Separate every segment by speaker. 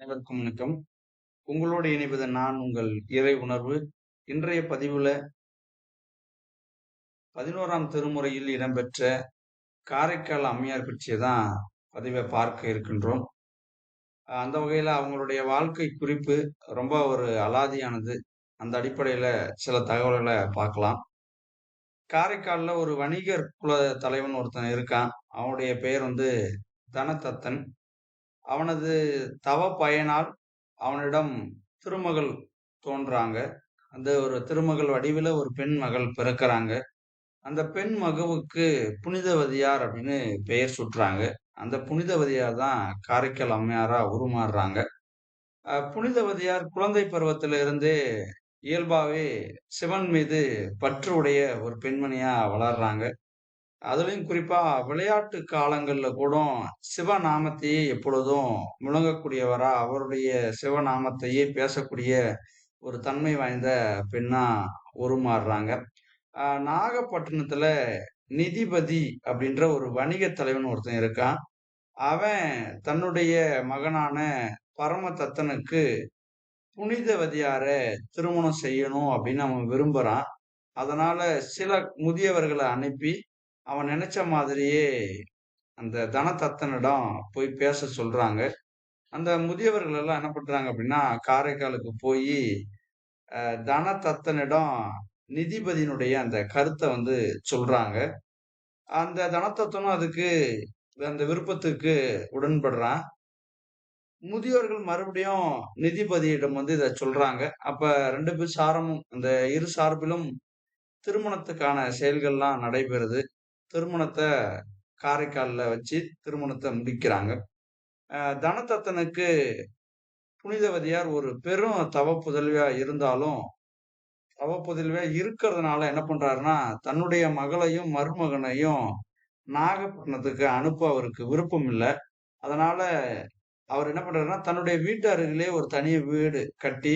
Speaker 1: அனைவருக்கும் வணக்கம். உங்களோடு இணைவது நான் உங்கள் இறை உணர்வு. இன்றைய பதிவுல பதினோராம் திருமுறையில் இடம்பெற்ற காரைக்கால் அம்மையார் பற்றிய தான் பதிவை பார்க்க இருக்கின்றோம். அந்த வகையில அவங்களுடைய வாழ்க்கை குறிப்பு ரொம்ப ஒரு அலாதியானது. அந்த அடிப்படையில சில தகவல்களை பார்க்கலாம். காரைக்காலில் ஒரு வணிகர் குல தலைவன் ஒருத்தன் இருக்கான். அவனுடைய பெயர் வந்து தனதத்தன் அவனது தவ பயனால் அவனிடம் திருமகள் தோன்றாங்க. அந்த ஒரு திருமகள் வடிவில் ஒரு பெண் மகள் பிறக்கிறாங்க. அந்த பெண் மகவுக்கு புனிதவதியார் அப்படின்னு பெயர் சுட்டுறாங்க. அந்த புனிதவதியார் தான் காரைக்கால் அம்மையாரா உருமாறுறாங்க. புனிதவதியார் குழந்தை பருவத்தில இருந்தே இயல்பாவே சிவன் மீது பற்று உடைய ஒரு பெண்மணியா வளர்றாங்க. அதுலயும் குறிப்பா விளையாட்டு காலங்கள்ல கூட சிவநாமத்தையே எப்பொழுதும் முழங்கக்கூடியவரா அவருடைய சிவநாமத்தையே பேசக்கூடிய ஒரு தன்மை வாய்ந்த பெண்ணா உருமாறுறாங்க. ஆஹ் நாகப்பட்டினத்துல நிதிபதி அப்படின்ற ஒரு வணிக தலைவன் ஒருத்தன் இருக்கான். அவன் தன்னுடைய மகனான பரமதத்தனுக்கு புனிதவதியார திருமணம் செய்யணும் அப்படின்னு அவன் விரும்புறான். அதனால சில முதியவர்களை அனுப்பி அவன் நினைச்ச மாதிரியே அந்த தனதத்தனிடம் போய் பேச சொல்றாங்க. அந்த முதியவர்கள் எல்லாம் என்ன பண்றாங்க அப்படின்னா காரைக்காலுக்கு போய் தனதத்தனிடம் நிதிபதியினுடைய அந்த கருத்தை வந்து சொல்றாங்க. அந்த தனத்தத்தனும் அதுக்கு அந்த விருப்பத்துக்கு உடன்படுறான். முதியோர்கள் மறுபடியும் நிதிபதியிடம் வந்து இதை சொல்றாங்க. அப்ப ரெண்டு பேர் சாரமும் அந்த இரு சார்பிலும் திருமணத்துக்கான செயல்கள்லாம் நடைபெறுது. திருமணத்தை காரைக்காலில் வச்சு திருமணத்தை முடிக்கிறாங்க. தனதத்தனுக்கு புனிதவதியார் ஒரு பெரும் தவ இருந்தாலும் தவ இருக்கிறதுனால என்ன பண்றாருன்னா தன்னுடைய மகளையும் மருமகனையும் நாகப்பட்டினத்துக்கு அனுப்ப அவருக்கு விருப்பம் இல்லை. அதனால அவர் என்ன பண்றாருன்னா தன்னுடைய வீட்டு அருகிலே ஒரு தனி வீடு கட்டி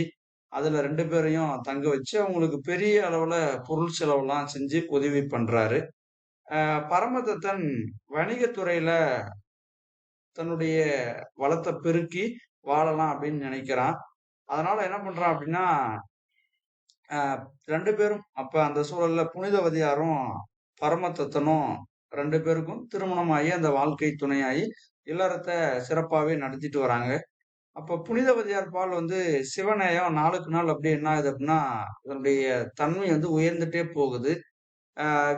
Speaker 1: அதுல ரெண்டு பேரையும் தங்க வச்சு அவங்களுக்கு பெரிய அளவுல பொருள் செலவெல்லாம் செஞ்சு உதவி பண்றாரு. பரமதத்தன் வணிகத்துறையில தன்னுடைய வளத்தை பெருக்கி வாழலாம் அப்படின்னு நினைக்கிறான். அதனால என்ன பண்றான் அப்படின்னா ரெண்டு பேரும் அப்ப அந்த சூழல்ல புனிதவதியாரும் பரமதத்தனும் ரெண்டு பேருக்கும் திருமணமாகி அந்த வாழ்க்கை துணையாகி இல்லறத்தை சிறப்பாகவே நடத்திட்டு வராங்க. அப்ப புனிதவதியார் பால் வந்து சிவநேயம் நாளுக்கு நாள் அப்படி என்ன ஆகுது அப்படின்னா அதனுடைய தன்மை வந்து உயர்ந்துட்டே போகுது.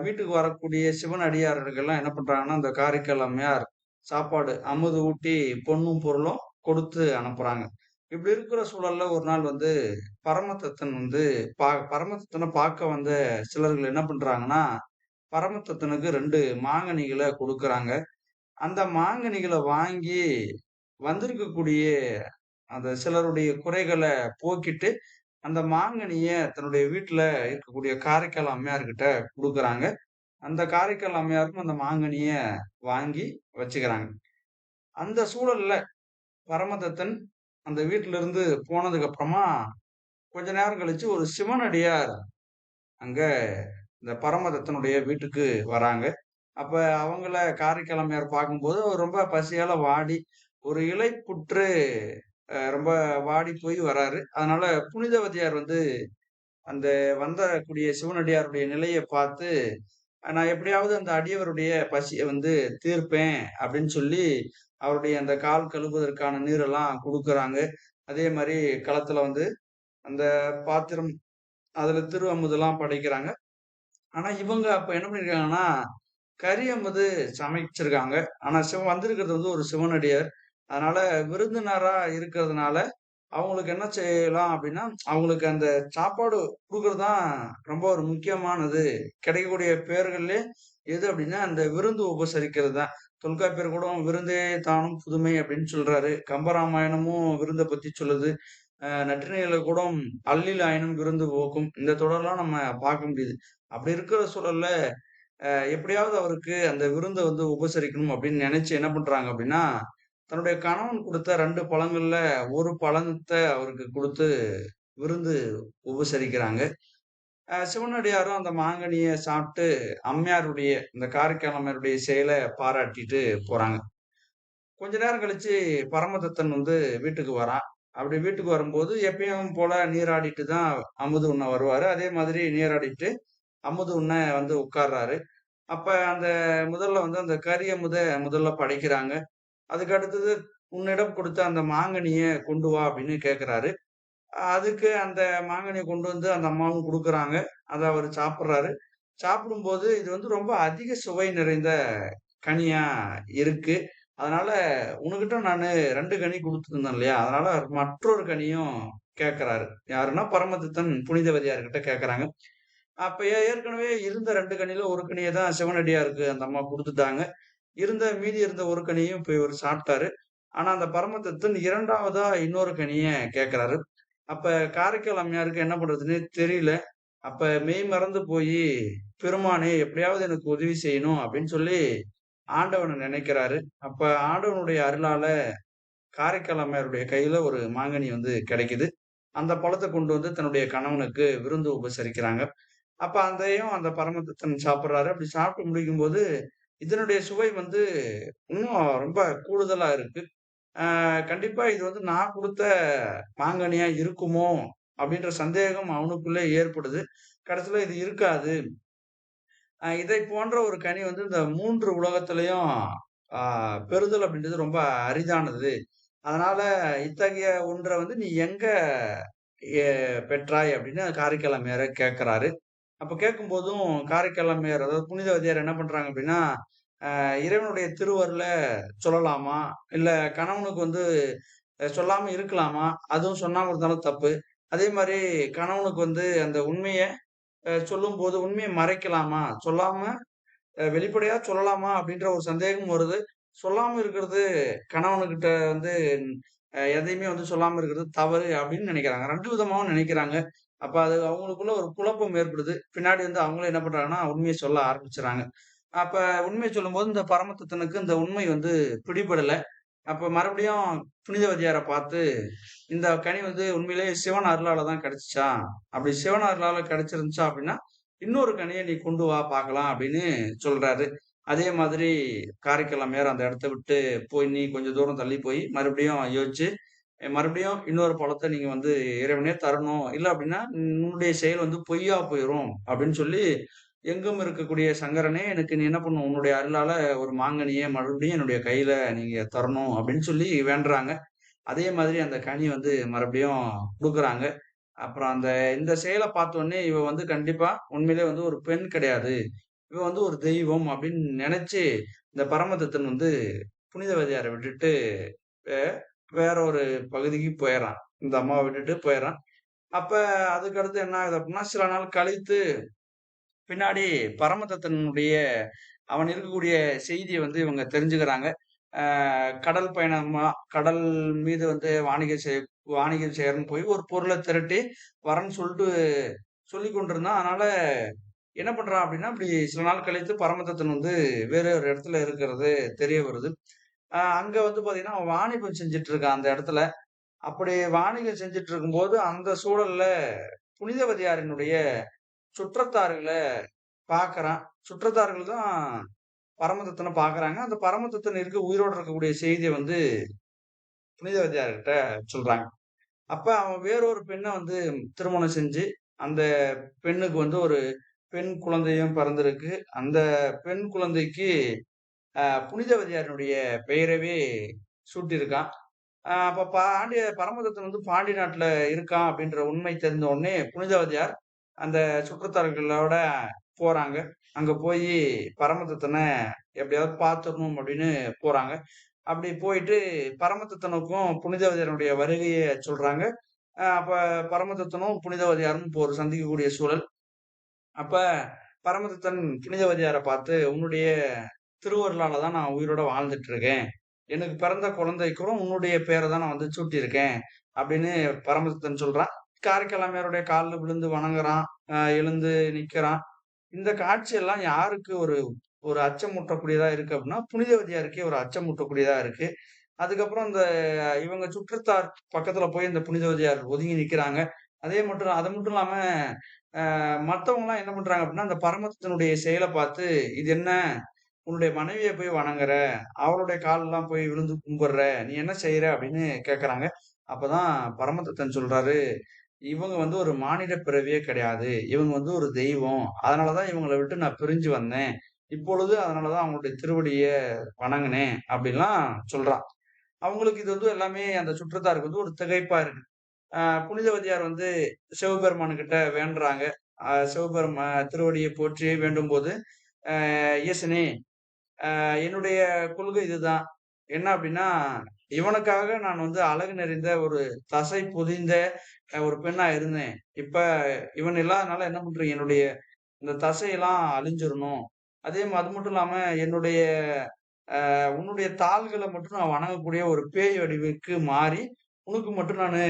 Speaker 1: வீட்டுக்கு வரக்கூடிய சிவன் அடியார்கள்லாம் என்ன பண்றாங்கன்னா அந்த காரைக்கால் அம்மையார் சாப்பாடு அமுது ஊட்டி பொண்ணும் பொருளும் கொடுத்து அனுப்புறாங்க. இப்படி இருக்கிற சூழல்ல ஒரு நாள் வந்து பரமதத்தன் வந்து பா பரமதத்தனை பார்க்க வந்த சிலர்கள் என்ன பண்றாங்கன்னா பரமதத்தனுக்கு ரெண்டு மாங்கனிகளை கொடுக்குறாங்க. அந்த மாங்கனிகளை வாங்கி வந்திருக்கக்கூடிய அந்த சிலருடைய குறைகளை போக்கிட்டு அந்த மாங்கனிய தன்னுடைய வீட்டுல இருக்கக்கூடிய காரைக்கால் அம்மையார்கிட்ட கொடுக்குறாங்க. அந்த காரைக்கால் அம்மையாருக்கும் அந்த மாங்கனிய வாங்கி வச்சுக்கிறாங்க. அந்த சூழல்ல பரமதத்தன் அந்த வீட்டுல இருந்து போனதுக்கு அப்புறமா கொஞ்ச நேரம் கழிச்சு ஒரு சிவனடியார் அங்க இந்த பரமதத்தனுடைய வீட்டுக்கு வராங்க. அப்ப அவங்கள காரைக்கிழமையார் பார்க்கும்போது ரொம்ப பசியால வாடி ஒரு இலை புற்று ரொம்ப வாடி போய் வராரு. அதனால புனிதவதியார் வந்து அந்த வந்தக்கூடிய சிவனடியாருடைய நிலையை பார்த்து நான் எப்படியாவது அந்த அடியவருடைய பசியை வந்து தீர்ப்பேன் அப்படின்னு சொல்லி அவருடைய அந்த கால் கழுவுவதற்கான நீரெல்லாம் கொடுக்குறாங்க. அதே மாதிரி களத்துல வந்து அந்த பாத்திரம் அதுல திரு அமுதெல்லாம் படைக்கிறாங்க. ஆனா இவங்க அப்ப என்ன பண்ணிருக்காங்கன்னா கறி அமுது சமைச்சிருக்காங்க. ஆனா சிவன் வந்திருக்கிறது வந்து ஒரு சிவனடியார். அதனால விருந்தினரா இருக்கிறதுனால அவங்களுக்கு என்ன செய்யலாம் அப்படின்னா அவங்களுக்கு அந்த சாப்பாடு கொடுக்கறது தான் ரொம்ப ஒரு முக்கியமானது. கிடைக்கக்கூடிய பேர்கள்ல எது அப்படின்னா அந்த விருந்து உபசரிக்கிறது தான் தொல்காப்பியர் கூட விருந்தே தானும் புதுமை அப்படின்னு சொல்றாரு. கம்பராமாயணமும் விருந்தை பத்தி சொல்லுது. நற்றினையில கூட அள்ளில் ஆயினும் விருந்து போக்கும். இந்த தொடர்லாம் நம்ம பார்க்க முடியுது. அப்படி இருக்கிற சூழல்ல எப்படியாவது அவருக்கு அந்த விருந்தை வந்து உபசரிக்கணும் அப்படின்னு நினைச்சு என்ன பண்றாங்க அப்படின்னா தன்னுடைய கணவன் கொடுத்த ரெண்டு பழங்கள்ல ஒரு பழத்தை அவருக்கு கொடுத்து விருந்து உபசரிக்கிறாங்க. சிவனடியாரும் அந்த மாங்கனியை சாப்பிட்டு அம்மையாருடைய இந்த காரைக்கால் அம்மையாருடைய செயலை பாராட்டிட்டு போறாங்க. கொஞ்ச நேரம் கழிச்சு பரமதத்தன் வந்து வீட்டுக்கு வரான். அப்படி வீட்டுக்கு வரும்போது எப்பயும் போல நீராடிட்டு தான் அமுது உண்ண வருவாரு. அதே மாதிரி நீராடிட்டு அமுது உண்ண வந்து உட்கார்றாரு. அப்ப அந்த முதல்ல வந்து அந்த கரிய முத முதல்ல படைக்கிறாங்க. அதுக்கு அடுத்தது உன்னிடம் கொடுத்த அந்த மாங்கனியை கொண்டு வா அப்படின்னு கேட்குறாரு அதுக்கு அந்த மாங்கனியை கொண்டு வந்து அந்த அம்மாவும் கொடுக்குறாங்க. அதை அவர் சாப்பிட்றாரு. சாப்பிடும்போது இது வந்து ரொம்ப அதிக சுவை நிறைந்த கனியா இருக்கு. அதனால உனக்கிட்ட நான் ரெண்டு கனி கொடுத்துருந்தேன் இல்லையா? அதனால மற்றொரு கனியும் கேட்கறாரு யாருன்னா பரமதித்தன் புனிதவதியார்கிட்ட கேட்கறாங்க அப்ப ஏற்கனவே இருந்த ரெண்டு கனியில ஒரு கனியை தான் சிவனடியாருக்கு அந்த அம்மா கொடுத்துட்டாங்க. இருந்த மீதி இருந்த ஒரு கனியும் போய் இவர் சாப்பிட்டாரு. ஆனா அந்த பரமதத்தன் இரண்டாவதா இன்னொரு கனிய கேட்குறாரு அப்ப காரைக்கால் அம்மையாருக்கு என்ன பண்றதுன்னே தெரியல. அப்ப மெய் மறந்து போய் பெருமானே எப்படியாவது எனக்கு உதவி செய்யணும் அப்படின்னு சொல்லி ஆண்டவனை நினைக்கிறாரு. அப்ப ஆண்டவனுடைய அருளால காரைக்கால் அம்மையாருடைய கையில ஒரு மாங்கனி வந்து கிடைக்குது. அந்த பழத்தை கொண்டு வந்து தன்னுடைய கணவனுக்கு விருந்து உபசரிக்கிறாங்க. அப்ப அதையும் அந்த பரமதத்தன் சாப்பிட்றாரு. அப்படி சாப்பிட்டு முடிக்கும் போது இதனுடைய சுவை வந்து இன்னும் ரொம்ப கூடுதலா இருக்கு. ஆஹ் கண்டிப்பா இது வந்து நான் கொடுத்த மாங்கனியா இருக்குமோ அப்படின்ற சந்தேகம் அவனுக்குள்ளே ஏற்படுது. கடைசியில இது இருக்காது. ஆஹ் இதை போன்ற ஒரு கனி வந்து இந்த மூன்று உலகத்திலையும் பெறுதல் அப்படின்றது ரொம்ப அரிதானது. அதனால இத்தகைய ஒன்றை வந்து நீ எங்க எ- பெற்றாய் அப்படின்னு காரைக்கால் அம்மையார கேட்கிறாரு. அப்ப கேட்கும்போதும் காரைக்கால் அம்மையார் அதாவது புனிதவதியார் என்ன பண்றாங்க அப்படின்னா ஆஹ் இறைவனுடைய திருவருளை சொல்லலாமா? இல்ல கணவனுக்கு வந்து சொல்லாம இருக்கலாமா? அதுவும் சொல்லாம இருந்தாலும் தப்பு. அதே மாதிரி கணவனுக்கு வந்து அந்த உண்மையை சொல்லும் போது உண்மையை மறைக்கலாமா? சொல்லாம வெளிப்படையா சொல்லலாமா? அப்படின்ற ஒரு சந்தேகம் வருது. சொல்லாம இருக்கிறது கணவனுக்கிட்ட வந்து எதையுமே வந்து சொல்லாம இருக்கிறது தவறு அப்படின்னு நினைக்கிறாங்க. ரெண்டு விதமாகவும் நினைக்கிறாங்க. அப்ப அது அவங்களுக்குள்ள ஒரு குழப்பம் ஏற்படுது. பின்னாடி வந்து அவங்களும் என்ன பண்றாங்கன்னா உண்மையை சொல்ல ஆரம்பிச்சுறாங்க. அப்ப உண்மையை சொல்லும்போது இந்த பரமத்தத்தனுக்கு இந்த உண்மை வந்து பிடிபடல. அப்ப மறுபடியும் புனிதவதியாரை பார்த்து இந்த கனி வந்து உண்மையிலேயே சிவன் அருளால தான் கிடைச்சிச்சா? அப்படி சிவன் அருளால கிடைச்சிருந்துச்சா அப்படின்னா இன்னொரு கனியை நீ கொண்டு வா பார்க்கலாம் அப்படின்னு சொல்றாரு. அதே மாதிரி காரைக்கால் மேயர் அந்த இடத்த விட்டு போய் நீ கொஞ்சம் தூரம் தள்ளி போய் மறுபடியும் யோசிச்சு மறுபடியும் இன்னொரு பழத்தை நீங்க வந்து இறைவனே தரணும். இல்லை அப்படின்னா உன்னுடைய செயல் வந்து பொய்யா போயிடும் அப்படின்னு சொல்லி எங்கும் இருக்கக்கூடிய சங்கரனே எனக்கு நீ என்ன பண்ணும்? உன்னுடைய அருளால ஒரு மாங்கனியை மறுபடியும் என்னுடைய கையில நீங்க தரணும் அப்படின்னு சொல்லி வேண்டுறாங்க. அதே மாதிரி அந்த கனி வந்து மறுபடியும் கொடுக்குறாங்க. அப்புறம் அந்த இந்த செயலை பார்த்தோன்னே இவ வந்து கண்டிப்பா உண்மையிலே வந்து ஒரு பெண் கிடையாது. இவ வந்து ஒரு தெய்வம் அப்படின்னு நினைச்சு இந்த பரமதத்தன் வந்து புனிதவதியாரை விட்டுட்டு வேற ஒரு பகுதிக்கு போயிடறான் இந்த அம்மாவை விட்டுட்டு போயிடறான் அப்ப அதுக்கு அடுத்து என்ன ஆகுது அப்படின்னா சில நாள் கழித்து பின்னாடி பரமதத்தனுடைய அவன் இருக்கக்கூடிய செய்தியை வந்து இவங்க தெரிஞ்சுக்கிறாங்க. கடல் பயணமா கடல் மீது வந்து வாணிகம் செய் வாணிகம் செய்யறன்னு போய் ஒரு பொருளை திரட்டி வரேன்னு சொல்லிட்டு சொல்லி கொண்டிருந்தான். அதனால என்ன பண்றான் அப்படின்னா அப்படி சில நாள் கழித்து பரமதத்தன் வந்து வேற ஒரு இடத்துல இருக்கிறது தெரிய வருது. அங்க வந்து பாத்தீங்கன்னா அவன் வாணிபம் செஞ்சுட்டு இருக்கான் அந்த இடத்துல. அப்படி வாணிகம் செஞ்சுட்டு இருக்கும்போது அந்த சூழல்ல புனிதவதியாரினுடைய சுற்றத்தார்களை பார்க்கறான் சுற்றத்தார்கள் தான் பரமதத்தனை பார்க்கறாங்க அந்த பரமதத்தன் இருக்க உயிரோடு இருக்கக்கூடிய செய்தியை வந்து புனிதவதியார்கிட்ட சொல்றாங்க. அப்ப அவன் வேறொரு பெண்ணை வந்து திருமணம் செஞ்சு அந்த பெண்ணுக்கு வந்து ஒரு பெண் குழந்தையும் பிறந்திருக்கு. அந்த பெண் குழந்தைக்கு புனிதவதியாரினுடைய பெயரவே சூட்டியிருக்கான். அப்போ பாண்டிய பரமதத்தன் வந்து பாண்டி நாட்டில் இருக்கான் அப்படின்ற உண்மை தெரிந்த உடனே புனிதவதியார் அந்த சுற்றத்தார்களோட போறாங்க. அங்க போய் பரமதத்தனை எப்படியாவது பார்த்துடணும் அப்படின்னு போறாங்க. அப்படி போயிட்டு பரமதத்தனுக்கும் புனிதவதியாருடைய வருகையை சொல்றாங்க. அப்போ அப்ப பரமதத்தனும் புனிதவதியாரும் இப்போ ஒரு சந்திக்கக்கூடிய சூழல். அப்ப பரமதத்தன் புனிதவதியாரை பார்த்து உன்னுடைய திருவருளால தான் நான் உயிரோட வாழ்ந்துட்டு இருக்கேன் எனக்கு பிறந்த குழந்தைக்கும் உன்னுடைய பேரை தான் நான் வந்து சூட்டியிருக்கேன் அப்படின்னு பரமதத்தன் சொல்றான். காரைக்கிழமையருடைய காலில் விழுந்து வணங்குறான் எழுந்து நிற்கிறான் இந்த காட்சியெல்லாம் யாருக்கு ஒரு ஒரு அச்சமூட்டக்கூடியதா இருக்கு அப்படின்னா புனிதவதியாருக்கே ஒரு அச்சமூட்டக்கூடியதா இருக்கு. அதுக்கப்புறம் இந்த இவங்க சுற்றுத்தார் பக்கத்துல போய் இந்த புனிதவதியார் ஒதுங்கி நிக்கிறாங்க. அதே மட்டும் அது மட்டும் இல்லாம மற்றவங்களாம் என்ன பண்றாங்க அப்படின்னா அந்த பரமத்தினுடைய செயலை பார்த்து இது என்ன? உன்னுடைய மனைவியை போய் வணங்குற அவளுடைய காலெல்லாம் போய் விழுந்து கும்பிடுற நீ என்ன செய்யற அப்படின்னு கேக்குறாங்க. அப்பதான் பரமதத்தன் சொல்றாரு இவங்க வந்து ஒரு மானிட பிறவியே கிடையாது. இவங்க வந்து ஒரு தெய்வம். அதனாலதான் இவங்களை விட்டு நான் பிரிஞ்சு வந்தேன். இப்பொழுது அதனாலதான் அவங்களுடைய திருவடிய வணங்கினேன் அப்படின்லாம் சொல்றான். அவங்களுக்கு இது வந்து எல்லாமே அந்த சுற்றத்தாருக்கு வந்து ஒரு திகைப்பா இருக்கு. ஆஹ் புனிதவதியார் வந்து சிவபெருமானு கிட்ட வேண்டுறாங்க. ஆஹ் சிவபெருமா திருவடியை போற்றி வேண்டும் போது ஆஹ் என்னுடைய கொள்கை இதுதான். என்ன அப்படின்னா இவனுக்காக நான் வந்து அழகு நிறைந்த ஒரு தசை பொதிந்த ஒரு பெண்ணா இருந்தேன். இப்ப இவன் இல்லாதனால என்ன பண்றீங்க என்னுடைய இந்த தசையெல்லாம் அழிஞ்சிடணும் அதே மாதிரி அது மட்டும் இல்லாம என்னுடைய உன்னுடைய தாள்களை மட்டும் நான் வணங்கக்கூடிய ஒரு பேய் வடிவுக்கு மாறி உனக்கு மட்டும் நான்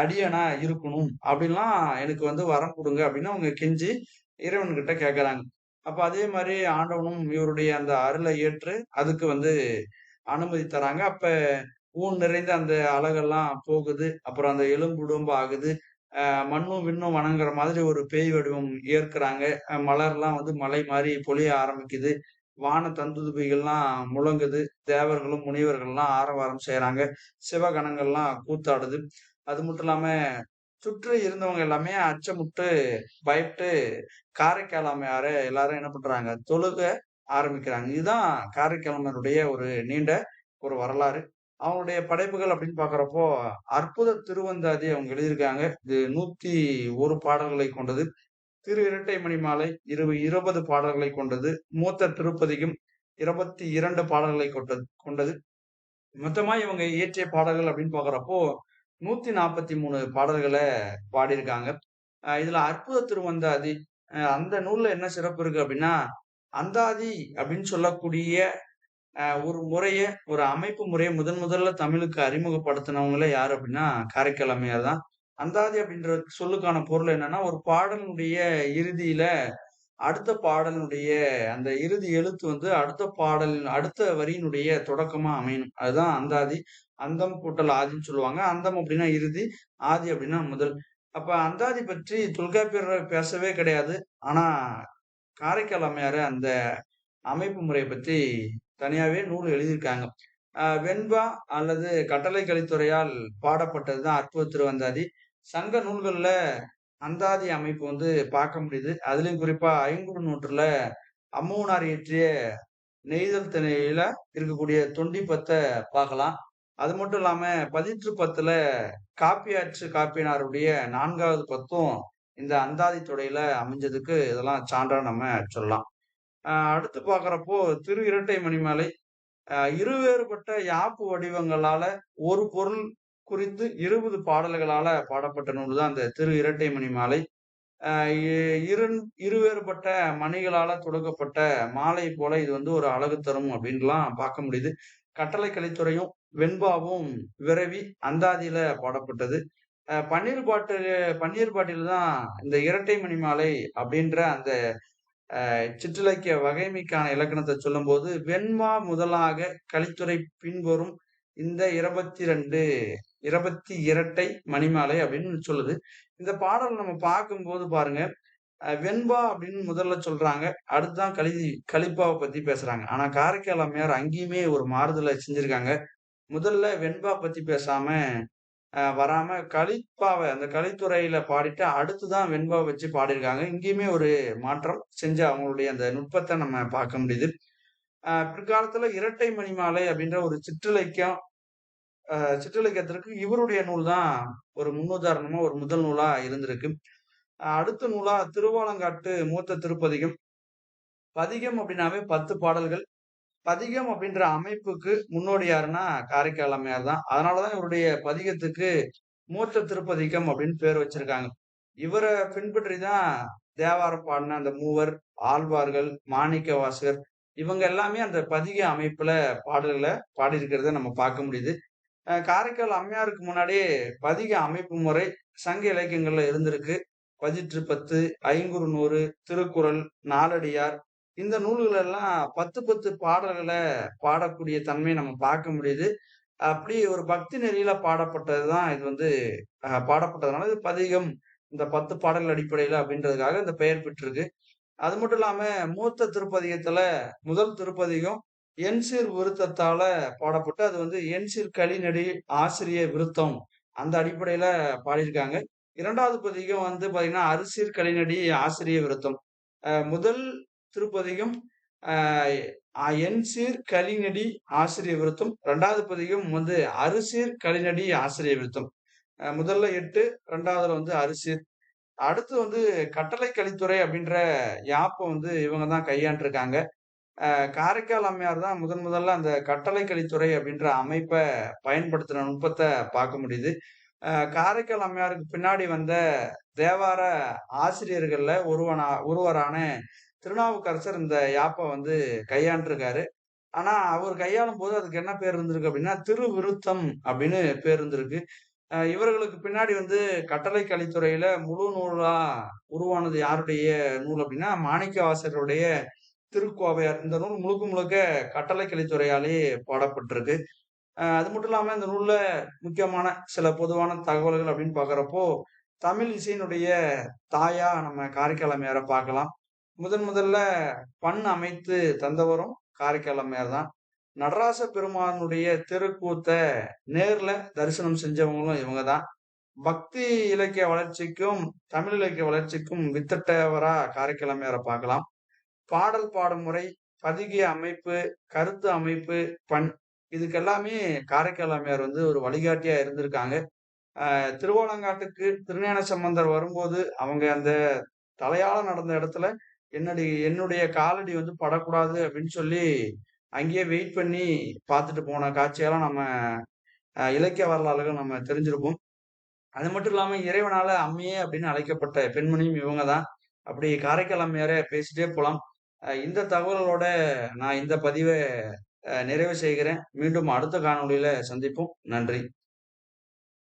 Speaker 1: அடியனா இருக்கணும். அப்படின்லாம் எனக்கு வந்து வரம் கொடுங்க அப்படின்னு அவங்க கெஞ்சி இறைவன்கிட்ட கேட்கறாங்க அப்ப அதே மாதிரி ஆண்டவனும் இவருடைய அந்த அருளை ஏற்று அதுக்கு வந்து அனுமதி தராங்க. அப்ப ஊன் நிறைந்த அந்த அழகெல்லாம் போகுது. அப்புறம் அந்த எலும்புடும்பு ஆகுது. மண்ணும் விண்ணும் வணங்குற மாதிரி ஒரு பேய் வடிவம் ஏற்கிறாங்க. மலர்லாம் வந்து மலை மாதிரி பொழிய ஆரம்பிக்குது. வான தந்துதுபிகள்லாம் முழங்குது. தேவர்களும் முனிவர்கள்லாம் ஆரவாரம் செய்யறாங்க சிவகணங்கள்லாம் கூத்தாடுது. அது மட்டும் இல்லாம சுற்றி இருந்தவங்க எல்லாமே அச்சமுட்டு பயப்பட்டு காரைக்கால் அம்மையார எல்லாரும் என்ன பண்றாங்க? தொழுக ஆரம்பிக்கிறாங்க. இதுதான் காரைக்கால் ஒரு நீண்ட ஒரு வரலாறு. அவங்களுடைய படைப்புகள் அப்படின்னு பாக்குறப்போ அற்புத திருவந்தாதி அவங்க எழுதியிருக்காங்க. இது நூத்தி ஒரு பாடல்களை கொண்டது. திரு இரட்டை மணி மாலை இரு இருபது பாடல்களை கொண்டது. மூத்த திருப்பதியும் இருபத்தி இரண்டு பாடல்களை கொண்டது கொண்டது. மொத்தமா இவங்க இயற்றிய பாடல்கள் அப்படின்னு பாக்குறப்போ நூத்தி நாற்பத்தி மூணு பாடல்களை பாடியிருக்காங்க. இதுல அற்புத திருவந்தாதி அஹ் அந்த நூல்ல என்ன சிறப்பு இருக்கு அப்படின்னா அந்தாதி அப்படின்னு சொல்லக்கூடிய அஹ் ஒரு முறைய ஒரு அமைப்பு முறையை முதன் முதல்ல தமிழுக்கு அறிமுகப்படுத்தினவங்களே யாரு அப்படின்னா காரைக்கால் அம்மையார் தான். அந்தாதி அப்படின்ற சொல்லுக்கான பொருள் என்னன்னா ஒரு பாடலினுடைய இறுதியில அடுத்த பாடலினுடைய அந்த இறுதி எழுத்து வந்து அடுத்த பாடல் அடுத்த வரியினுடைய தொடக்கமா அமையணும். அதுதான் அந்தாதி. அந்தம் கூட்டல் ஆதின்னு சொல்லுவாங்க. அந்தம் அப்படின்னா இறுதி ஆதி அப்படின்னா முதல். அப்ப அந்தாதி பற்றி தொல்காப்பியர் பேசவே கிடையாது. ஆனா காரைக்கால் அம்மையார் அந்த அமைப்பு முறையை பற்றி தனியாவே நூல் எழுதியிருக்காங்க. வெண்பா அல்லது கட்டளை கலித்துறையால் பாடப்பட்டதுதான் அற்புத திருவந்தாதி. சங்க நூல்கள்ல அந்தாதி அமைப்பு வந்து பார்க்க முடியுது. அதுலயும் குறிப்பா ஐங்குறு நூற்றுல அம்மூனார் இயற்றிய நெய்தல் திணையில இருக்கக்கூடிய தொண்டி பத்தை பார்க்கலாம். அது மட்டும் இல்லாம பதிற்று பத்துல காப்பியாற்று காப்பினாருடைய நான்காவது பத்தும் இந்த அந்தாதி தொடையில அமைஞ்சதுக்கு இதெல்லாம் சான்றா நம்ம சொல்லலாம். அடுத்து பாக்குறப்போ திரு இரட்டை மணிமலை இருவேறுபட்ட யாப்பு வடிவங்களால ஒரு பொருள் குறித்து இருபது பாடல்களால பாடப்பட்ட நூல் தான் அந்த திரு இரட்டை மணிமாலை. இரு இருவேறுபட்ட மணிகளால தொடுக்கப்பட்ட மாலை போல இது வந்து ஒரு அழகு தரும் அப்படின்லாம் பார்க்க முடியுது. கட்டளை கலைத்துறையும் வெண்பாவும் விரவி அந்தாதியில பாடப்பட்டது. பன்னீர் பாட்டு பன்னீர் பாட்டில் தான் இந்த இரட்டை மணி மாலை அப்படின்ற அந்த சிற்றிலக்கிய வகைமைக்கான இலக்கணத்தை சொல்லும்போது வெண்மா முதலாக கலித்துறை பின்வரும் இந்த இருபத்தி ரெண்டு இருபத்தி இரட்டை மணிமாலை அப்படின்னு சொல்லுது. இந்த பாடல் நம்ம பார்க்கும்போது பாருங்க வெண்பா அப்படின்னு முதல்ல சொல்றாங்க அடுத்துதான் கலி கலிப்பாவை பத்தி பேசுறாங்க. ஆனா காரைக்கால் அம்மையார் அங்கேயுமே ஒரு மாறுதலை செஞ்சிருக்காங்க. முதல்ல வெண்பா பத்தி பேசாம அஹ் வராம கலிப்பாவை அந்த கலித்துறையில பாடிட்டு அடுத்துதான் வெண்பா வச்சு பாடியிருக்காங்க. இங்கேயுமே ஒரு மாற்றம் செஞ்ச அவங்களுடைய அந்த நுட்பத்தை நம்ம பார்க்க முடியுது. ஆஹ் பிற்காலத்துல இரட்டை மணிமாலை அப்படின்ற ஒரு சிற்றிலக்கியம் ஆஹ் சிற்றிலக்கியத்திற்கு இவருடைய நூல் தான் ஒரு முன்னுதாரணமா ஒரு முதல் நூலா இருந்திருக்கு. அடுத்த நூலா திருவாலங்காட்டு மூத்த திருப்பதிகம். பதிகம் அப்படின்னாவே பத்து பாடல்கள். பதிகம் அப்படின்ற அமைப்புக்கு முன்னோடி யாருன்னா காரைக்கால் அம்மையார் தான். அதனாலதான் இவருடைய பதிகத்துக்கு மூத்த திருப்பதிகம் அப்படின்னு பேர் வச்சிருக்காங்க. இவரை பின்பற்றி தான் தேவார பாடின அந்த மூவர் ஆழ்வார்கள் மாணிக்க வாசகர் இவங்க எல்லாமே அந்த பதிக அமைப்புல பாடல்களை பாடியிருக்கிறத நம்ம பார்க்க முடியுது. காரைக்கால் அம்மையாருக்கு முன்னாடியே பதிக அமைப்பு முறை சங்க இலக்கியங்கள்ல இருந்திருக்கு. பதிற்று பத்து ஐங்குறு நூறு திருக்குறள் நாலடியார் இந்த நூல்கள் எல்லாம் பத்து பத்து பாடல்களை பாடக்கூடிய தன்மையை நம்ம பார்க்க முடியுது. அப்படி ஒரு பக்தி நெறியில பாடப்பட்டதுதான் இது வந்து பாடப்பட்டதுனால இது பதிகம் இந்த பத்து பாடல்கள் அடிப்படையில அப்படின்றதுக்காக இந்த பெயர் பெற்றிருக்கு. அது மட்டும் இல்லாம மூத்த திருப்பதிகத்துல முதல் திருப்பதிகம் என்சீர் விருத்தத்தால பாடப்பட்டு அது வந்து என்சீர் கலிநடி ஆசிரிய விருத்தம் அந்த அடிப்படையில பாடியிருக்காங்க. இரண்டாவது பதிகம் வந்து பாத்தீங்கன்னா அரிசீர் களிநடி ஆசிரிய விருத்தம். முதல் திருப்பதிகம் ஆஹ் கலிநடி ஆசிரிய விருத்தம். ரெண்டாவது பதிகம் வந்து அரிசீர் கலிநடி ஆசிரிய விருத்தம். அஹ் முதல்ல எட்டு ரெண்டாவதுல வந்து அரிசீர். அடுத்து வந்து கட்டளை கலித்துறை அப்படின்ற யாப்பை வந்து இவங்க தான் கையாண்டிருக்காங்க. காரைக்கால் அம்மையார் தான் முதன் முதல்ல அந்த கட்டளை கலித்துறை அப்படின்ற அமைப்பை பயன்படுத்தின நுட்பத்தை பார்க்க முடியுது. காரைக்கால் அம்மையாருக்கு பின்னாடி வந்த தேவார ஆசிரியர்கள்ல ஒருவனா ஒருவரான திருநாவுக்கரசர் இந்த யாப்பை வந்து கையாண்டிருக்காரு. ஆனா அவர் கையாளும் போது அதுக்கு என்ன பேர் இருந்திருக்கு அப்படின்னா திருவிருத்தம் அப்படின்னு பேர் இருந்திருக்கு. இவர்களுக்கு பின்னாடி வந்து கட்டளை கலித்துறையில முழு நூலா உருவானது யாருடைய நூல் அப்படின்னா மாணிக்க வாசகருடைய திருக்கோவையார். இந்த நூல் முழுக்க முழுக்க கட்டளை கலித்துறையாலே பாடப்பட்டிருக்கு. அது மட்டும் இல்லாம இந்த நூல்ல முக்கியமான சில பொதுவான தகவல்கள் அப்படின்னு பாக்குறப்போ தமிழ் இசையினுடைய தாயா நம்ம காரைக்கால் பார்க்கலாம். முதன் முதல்ல பண் அமைத்து தந்தவரும் காரைக்கால் அம்மையார் தான். நடராச பெருமானுடைய தெருக்கூத்த நேர்ல தரிசனம் செஞ்சவங்களும் இவங்க தான். பக்தி இலக்கிய வளர்ச்சிக்கும் தமிழ் இலக்கிய வளர்ச்சிக்கும் வித்தட்டவரா காரைக்கால் அம்மையாரை பார்க்கலாம். பாடல் பாடும் முறை பதிகிய அமைப்பு கருத்து அமைப்பு பண் இதுக்கெல்லாமே காரைக்கால் அம்மையார் வந்து ஒரு வழிகாட்டியா இருந்திருக்காங்க. திருவோலங்காட்டுக்கு திருஞான சம்பந்தர் வரும்போது அவங்க அந்த தலையால நடந்த இடத்துல என்னுடைய என்னுடைய காலடி வந்து படக்கூடாது அப்படின்னு சொல்லி அங்கேயே வெயிட் பண்ணி பார்த்துட்டு போன காட்சியெல்லாம் நம்ம இலக்கிய வரலாறுகள் நம்ம தெரிஞ்சிருப்போம். அது மட்டும் இல்லாமல் இறைவனால அம்மையே அப்படின்னு அழைக்கப்பட்ட பெண்மணியும் இவங்க தான் அப்படி காரைக்கால் அம்மையாரே பேசிட்டே போகலாம் இந்த தகவலோட நான் இந்த பதிவை நிறைவு செய்கிறேன். மீண்டும் அடுத்த காணொலியில சந்திப்போம். நன்றி.